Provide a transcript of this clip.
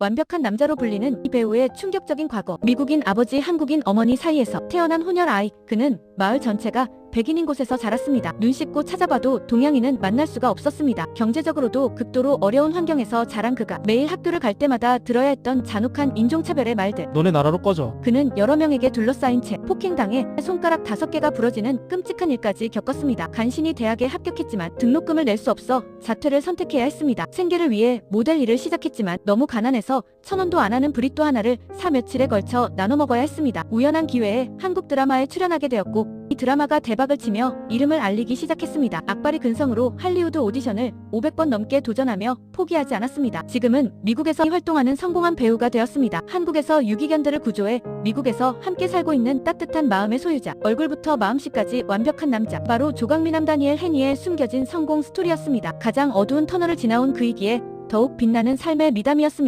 완벽한 남자로 불리는 이 배우의 충격적인 과거. 미국인 아버지 한국인 어머니 사이에서 태어난 혼혈 아이. 그는 마을 전체가 백인인 곳에서 자랐습니다. 눈 씻고 찾아봐도 동양인은 만날 수가 없었습니다. 경제적으로도 극도로 어려운 환경에서 자란 그가 매일 학교를 갈 때마다 들어야 했던 잔혹한 인종차별의 말들. 너네 나라로 꺼져. 그는 여러 명에게 둘러싸인 채 폭행당해 손가락 다섯 개가 부러지는 끔찍한 일까지 겪었습니다. 간신히 대학에 합격했지만 등록금을 낼 수 없어 자퇴를 선택해야 했습니다. 생계를 위해 모델 일을 시작했지만 너무 가난해서 천 원도 안 하는 브리또 하나를 사 며칠에 걸쳐 나눠 먹어야 했습니다. 우연한 기회에 한국 드라마에 출연하게 되었고 이 드라마가 대박을 치며 이름을 알리기 시작했습니다. 악바리 근성으로 할리우드 오디션을 500번 넘게 도전하며 포기하지 않았습니다. 지금은 미국에서 활동하는 성공한 배우가 되었습니다. 한국에서 유기견들을 구조해 미국에서 함께 살고 있는 따뜻한 마음의 소유자. 얼굴부터 마음씨까지 완벽한 남자. 바로 조각미남 다니엘 헤니의 숨겨진 성공 스토리였습니다. 가장 어두운 터널을 지나온 그이기에 더욱 빛나는 삶의 미담이었습니다.